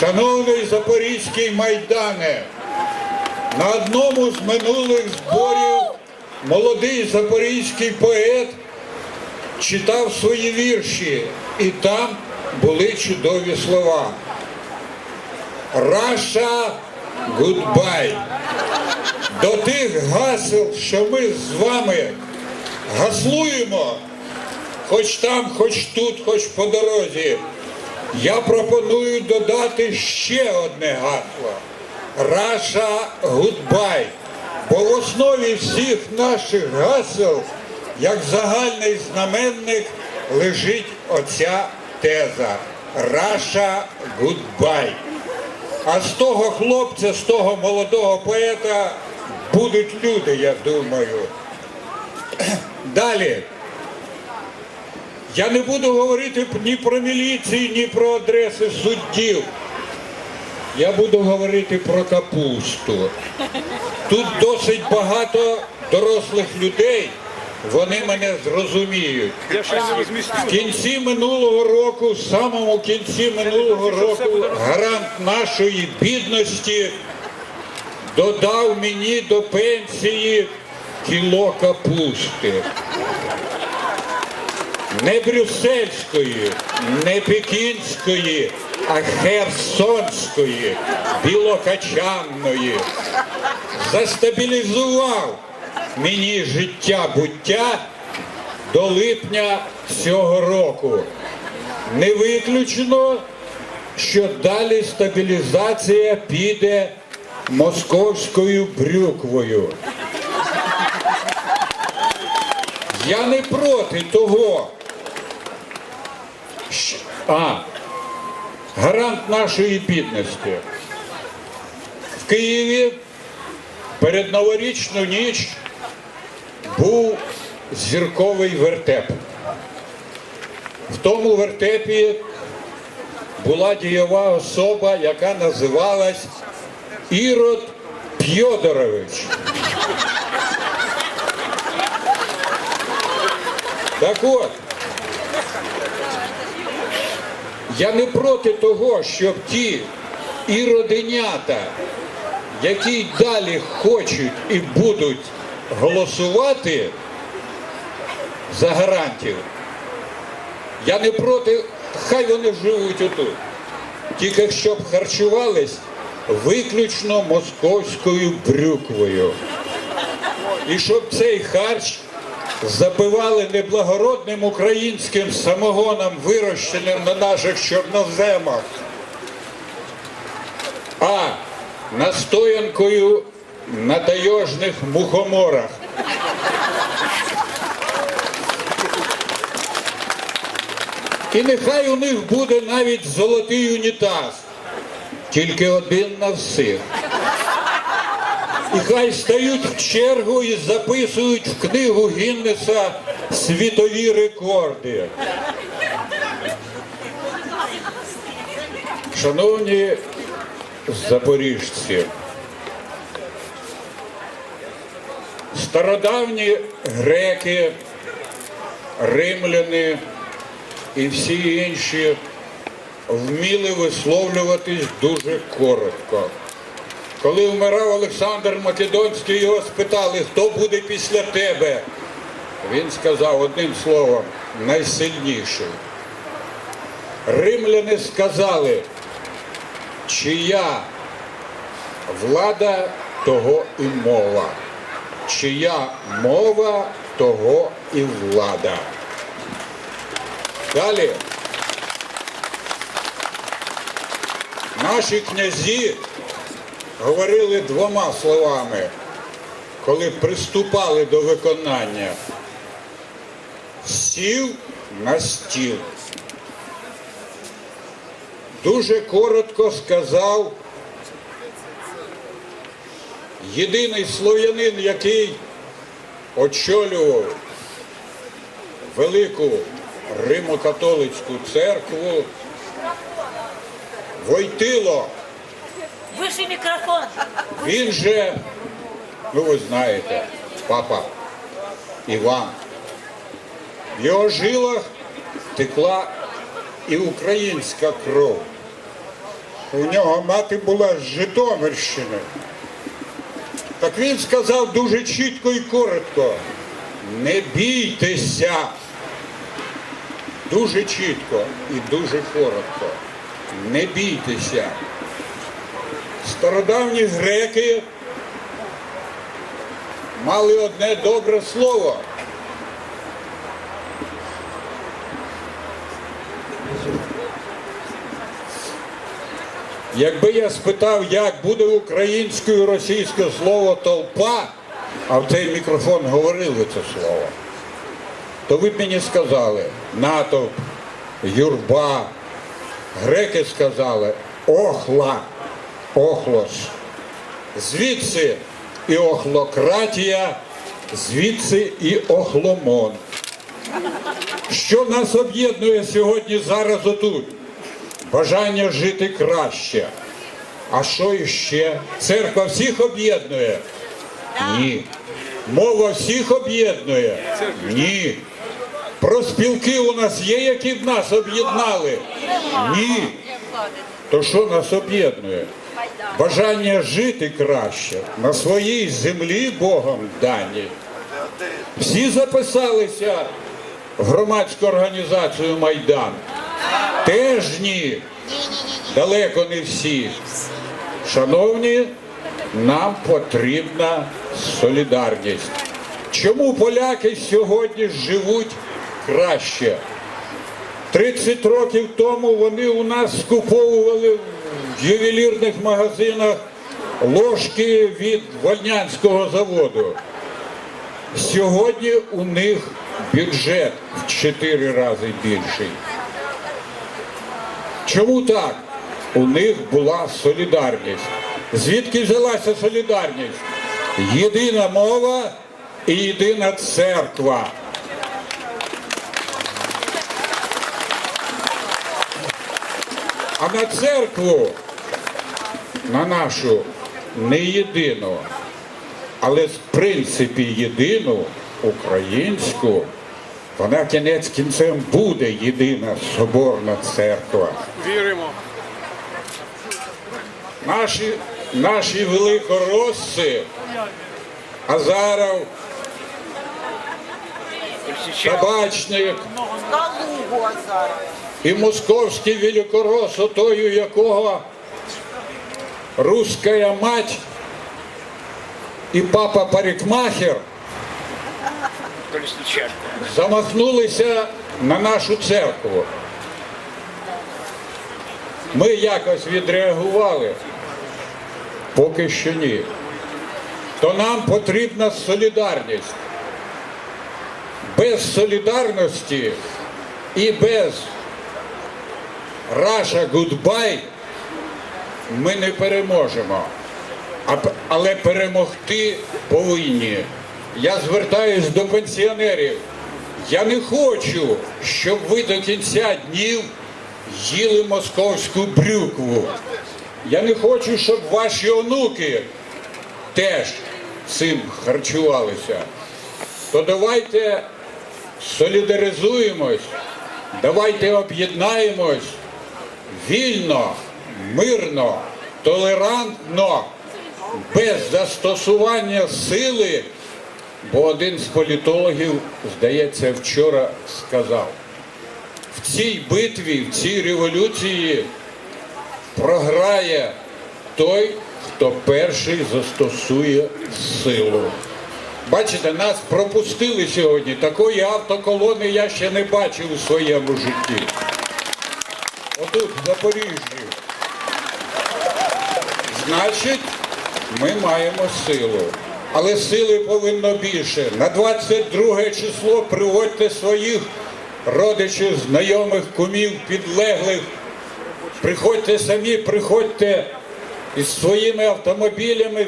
Шановний Запорізький Майдане, на одному з минулих зборів молодий запорізький поет читав свої вірші, і там були чудові слова. Раша гудбай. До тих гасел, що ми з вами гаслуємо, хоч там, хоч тут, хоч по дорозі. Я пропоную додати ще одне гасло. Раша гудбай. Бо в основі всіх наших гасел, як загальний знаменник, лежить оця теза. Раша гудбай. А з того хлопця, з того молодого поета будуть люди, я думаю. Далі. Я не буду говорити ні про міліцію, ні про адреси суддів. Я буду говорити про капусту. Тут досить багато дорослих людей, вони мене зрозуміють. В кінці минулого року, в самому кінці минулого року, гарант нашої бідності додав мені до пенсії кіло капусти. Не брюссельської, не пекінської, а херсонської, білокачанної. Застабілізував мені життя буття до липня цього року. Не виключено, що далі стабілізація піде московською брюквою. Я не проти того. А, гарант нашої бідності. В Києві перед новорічну ніч був зірковий вертеп. В тому вертепі була дієва особа, яка називалась Ірод Пьодорович. Так от, я не проти того, щоб ті іроденята, які далі хочуть і будуть голосувати за гарантів, я не проти, хай вони живуть отут. Тільки щоб харчувались виключно московською брюквою. І щоб цей харч запивали не благородним українським самогоном, вирощеним на наших чорноземах, а настоянкою на тайожних мухоморах. І нехай у них буде навіть золотий унітаз, тільки один на всіх. І хай стають в чергу і записують в книгу Гіннеса світові рекорди. Шановні запоріжці, стародавні греки, римляни і всі інші вміли висловлюватись дуже коротко. Коли вмирав Олександр Македонський, його спитали, хто буде після тебе. Він сказав одним словом найсильніший. Римляни сказали, чия влада, того і мова, чия мова, того і влада. Далі. Наші князі говорили двома словами, коли приступали до виконання. Сів на стіл. Дуже коротко сказав єдиний слов'янин, який очолював велику Римо-католицьку церкву, Войтило. Вищий мікрофон. Він же, ну ви знаєте, папа Іван. В його жилах текла і українська кров. У нього мати була з Житомирщини. Так він сказав дуже чітко і коротко. Не бійтеся. Дуже чітко і дуже коротко. Не бійтеся. Стародавні греки мали одне добре слово. Якби я спитав, як буде українською російське слово толпа, а в цей мікрофон говорили це слово, то ви б мені сказали натовп, юрба, греки сказали охла, охлос. Звідси і охлократія, звідси і охломон. Що нас об'єднує сьогодні зараз отут? Бажання жити краще. А що іще? Церква всіх об'єднує? Ні. Мова всіх об'єднує? Ні. Проспілки у нас є, які б нас об'єднали? Ні. То що нас об'єднує? Бажання жити краще на своїй землі Богом дані. Всі записалися в громадську організацію Майдан. Теж ні. Далеко не всі. Шановні, нам потрібна солідарність. Чому поляки сьогодні живуть краще? 30 років тому вони у нас скуповували в ювелірних магазинах ложки від Вольнянського заводу. Сьогодні у них бюджет в 4 рази більший. Чому так? У них була солідарність. Звідки взялася солідарність? Єдина мова і єдина церква. А на церкву, на нашу не єдину, але в принципі єдину українську, вона кінець кінцем буде єдина соборна церква. Віримо. Наші, наші великоросси, Азаров, Табачник і московський великорос, отою якого русская мать і папа парикмахер замахнулися на нашу церкву. Ми якось відреагували, поки що ні. То нам потрібна солідарність. Без солідарності і без Russia Goodbye ми не переможемо. Але перемогти повинні. Я звертаюсь до пенсіонерів. Я не хочу, щоб ви до кінця днів їли московську брюкву. Я не хочу, щоб ваші онуки теж цим харчувалися. То давайте солідаризуємось, давайте об'єднаємось вільно, мирно, толерантно, без застосування сили, бо один з політологів, здається, вчора сказав, в цій битві, в цій революції програє той, хто перший застосує силу. Бачите, нас пропустили сьогодні. Такої автоколони я ще не бачив у своєму житті. Отут, в Запоріжжі. Значить, ми маємо силу. Але сили повинно більше. На 22 число приводьте своїх родичів, знайомих, кумів, підлеглих. Приходьте самі, приходьте із своїми автомобілями.